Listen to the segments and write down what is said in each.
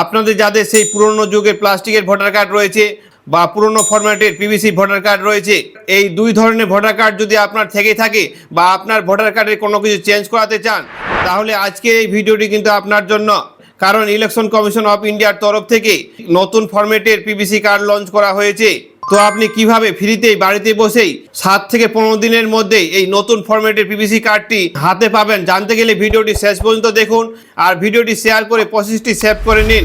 আপনাদের যাদের সেই পুরনো যুগের প্লাস্টিকের ভোটার কার্ড রয়েছে বা পুরনো ফরম্যাটের পিভিসি ভোটার কার্ড রয়েছে, এই দুই ধরনের ভোটার কার্ড যদি আপনার থেকে থাকে বা আপনার ভোটার কার্ডের কোনো কিছু চেঞ্জ করাতে চান, তাহলে আজকে এই ভিডিওটি কিন্তু আপনার জন্য। কারণ ইলেকশন কমিশন অফ ইন্ডিয়ার তরফ থেকে নতুন ফরম্যাটের পিভিসি কার্ড লঞ্চ করা হয়েছে। তো আপনি কীভাবে ফ্রিতেই বাড়িতে বসেই সাত থেকে পনেরো দিনের মধ্যে এই নতুন ফরম্যাটের পিভিসি কার্ডটি হাতে পাবেন? জানতে গেলে ভিডিওটি শেষ পর্যন্ত দেখুন আর ভিডিওটি শেয়ার করে পঁচিশটি সেভ করে নিন।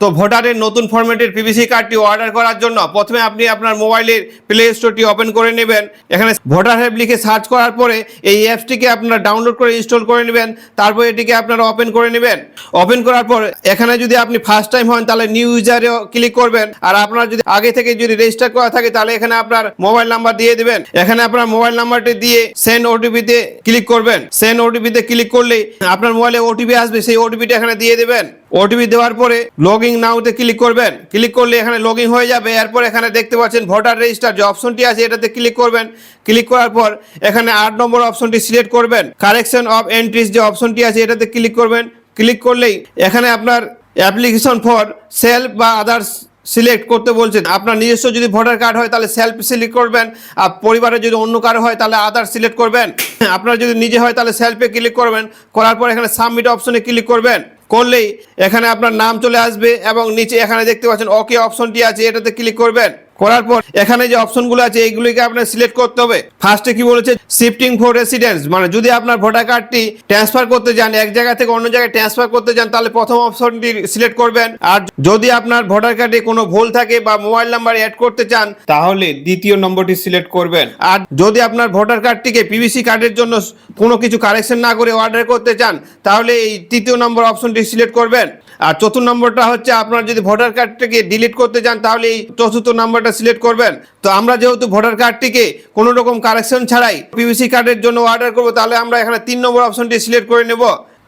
তো ভোটারের নতুন ফরম্যাটের পিভিসি কার্ডটি অর্ডার করার জন্য প্রথমে আপনি আপনার মোবাইলের প্লে স্টোরটি ওপেন করে নেবেন। এখানে ভোটার হেল্প লিখে সার্চ করার পরে এই অ্যাপসটিকে আপনারা ডাউনলোড করে ইনস্টল করে নেবেন। তারপর এটিকে আপনারা ওপেন করে নেবেন। ওপেন করার পর এখানে যদি আপনি ফার্স্ট টাইম হন, তাহলে নিউ ইউজারে ক্লিক করবেন। আর আপনার যদি আগে থেকে যদি রেজিস্টার করা থাকে, তাহলে এখানে আপনার মোবাইল নাম্বার দিয়ে দেবেন। এখানে আপনার মোবাইল নাম্বারটি দিয়ে সেন্ড ওটিপিতে ক্লিক করবেন। সেন্ড ওটিপিতে ক্লিক করলেই আপনার মোবাইলে ওটিপি আসবে, সেই ওটিপিটা এখানে দিয়ে দেবেন। ওটিপি দেওয়ার পরে লগ ইন নাওতে ক্লিক করবেন। ক্লিক করলে এখানে লগ হয়ে যাবে। এরপর এখানে দেখতে পাচ্ছেন ভোটার রেজিস্টার যে অপশনটি আছে এটাতে ক্লিক করবেন। ক্লিক করার পর এখানে আট নম্বর অপশনটি সিলেক্ট করবেন। কারেকশন অফ এন্ট্রিজ যে অপশনটি আছে এটাতে ক্লিক করবেন। ক্লিক করলেই এখানে আপনার অ্যাপ্লিকেশন ফর সেলফ বা আদার্স সিলেক্ট করতে বলছেন। আপনার নিজস্ব যদি ভোটার কার্ড হয় তাহলে সেলফ সিলেক্ট করবেন। আর পরিবারের যদি অন্য কারও হয় তাহলে আদার সিলেক্ট করবেন। আপনার যদি নিজে হয় তাহলে সেলফে ক্লিক করবেন। করার পর এখানে সাবমিট অপশনে ক্লিক করবেন। করলেই এখানে আপনার নাম চলে আসবে এবং নিচে এখানে দেখতে পাচ্ছেন ওকে অপশনটি আছে, এটাতে ক্লিক করবেন। করার পর এখানে যে অপশনগুলো আছে, এইগুলিকে আপনার সিলেক্ট করতে হবে। ফার্স্টে কি বলেছে? শিফটিং ফর রেসিডেন্স মানে যদি আপনার ভোটার কার্ডটি ট্রান্সফার করতে যান, এক জায়গা থেকে অন্য জায়গায় ট্রান্সফার করতে যান, তাহলে প্রথম অপশনটি সিলেক্ট করবেন। আর যদি আপনার ভোটার কার্ডে কোনো ভুল থাকে বা মোবাইল নাম্বার অ্যাড করতে চান, তাহলে দ্বিতীয় নম্বরটি সিলেক্ট করবেন। আর যদি আপনার ভোটার কার্ডটিকে পিভিসি কার্ডের জন্য কোনো কিছু কারেকশন না করে অর্ডার করতে চান, তাহলে এই তৃতীয় নম্বর অপশনটি সিলেক্ট করবেন। আর চতুর্থ নম্বরটা হচ্ছে, আপনার যদি ভোটার কার্ডটাকে ডিলিট করতে চান, তাহলে এই চতুর্থ নম্বরটা সিলেক্ট করবেন। তো আমরা যেহেতু ভোটার কার্ডটিকে কোনো রকম কারেকশন ছাড়াই পিভিসি কার্ডের জন্য অর্ডার করব, তাহলে আমরা এখানে তিন নম্বর অপশনটি সিলেক্ট করে নেব।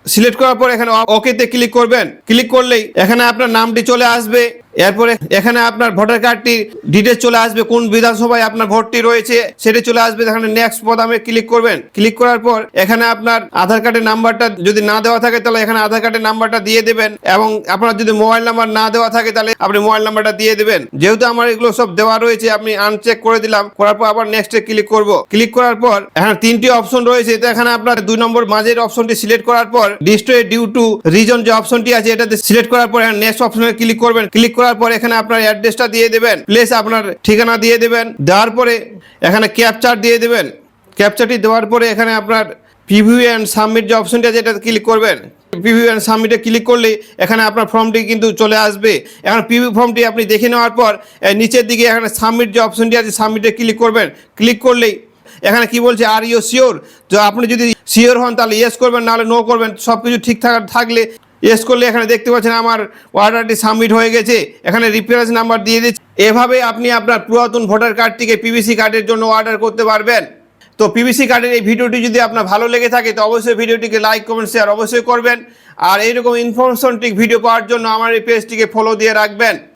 সিলেক্ট করার পর এখানে ওকেতে ক্লিক করবেন। ক্লিক করলেই এখানে আপনার নামটি চলে আসবে। এরপরে এখানে আপনার ভোটার কার্ডটি ডিটেলস চলে আসবে, কোন বিধানসভায় আপনার ভোটটি রয়েছে সেটা চলে আসবে। এখানে নেক্সট বোতামে ক্লিক করবেন। ক্লিক করার পর এখানে আপনার আধার কার্ডের নাম্বারটা যদি না দেওয়া থাকে তাহলে এখানে আধার কার্ডের নাম্বারটা দিয়ে দেবেন এবং আপনার যদি মোবাইল নাম্বার না দেওয়া থাকে তাহলে আপনি মোবাইল নাম্বারটা দিয়ে দেবেন। যেহেতু আমার এগুলো সব দেওয়া রয়েছে আমি আনচেক করে দিলাম। করার পর আবার নেক্সটে ক্লিক করব। ক্লিক করার পর এখানে তিনটি অপশন রয়েছে। তো এখানে আপনার দুই নম্বর মাঝের অপশনটি সিলেক্ট করার পর ডিস্ট্রয় ডিউ টু রিজন যে অপশনটি আছে, এটাতে সিলেক্ট করার পর নেক্সট অপশনে ক্লিক করবেন। ক্লিক করার পর এখানে আপনার অ্যাড্রেসটা দিয়ে দেবেন প্লেস আপনার ঠিকানা দিয়ে দেবেন, দেওয়ার পরে এখানে ক্যাপচার দিয়ে দেবেন। ক্যাপচারটি দেওয়ার পরে এখানে আপনার প্রিভিউ অ্যান্ড সাবমিট যে অপশনটি এটা ক্লিক করবেন। প্রিভিউ অ্যান্ড সাবমিটে ক্লিক করলে এখানে আপনার ফর্মটি কিন্তু চলে আসবে। এখন প্রিভিউ ফর্মটি আপনি দেখে নেওয়ার পর নিচের দিকে এখানে সাবমিট যে অপশনটি আছে সাবমিটে ক্লিক করবেন। ক্লিক করলেই এখানে কি বলছে আর ইউ শিওর তো আপনি যদি শিওর হন, তাহলে ইয়েস করবেন, নাহলে নো করবেন। সব কিছু ঠিকঠাক থাকলে ইয়েস করলে এখানে দেখতে পাচ্ছেন আমার অর্ডারটি সাবমিট হয়ে গেছে। এখানে রিফারেন্স নাম্বার দিয়ে দিচ্ছে। এভাবে আপনি আপনার পুরাতন ভোটার কার্ডটিকে পিভিসি কার্ডের জন্য অর্ডার করতে পারবেন। তো পিভিসি কার্ডের এই ভিডিওটি যদি আপনার ভালো লেগে থাকে, তো অবশ্যই ভিডিওটিকে লাইক কমেন্ট শেয়ার অবশ্যই করবেন। আর এইরকম ইনফরমেশনটি ভিডিও পাওয়ার জন্য আমার এই পেজটিকে ফলো দিয়ে রাখবেন।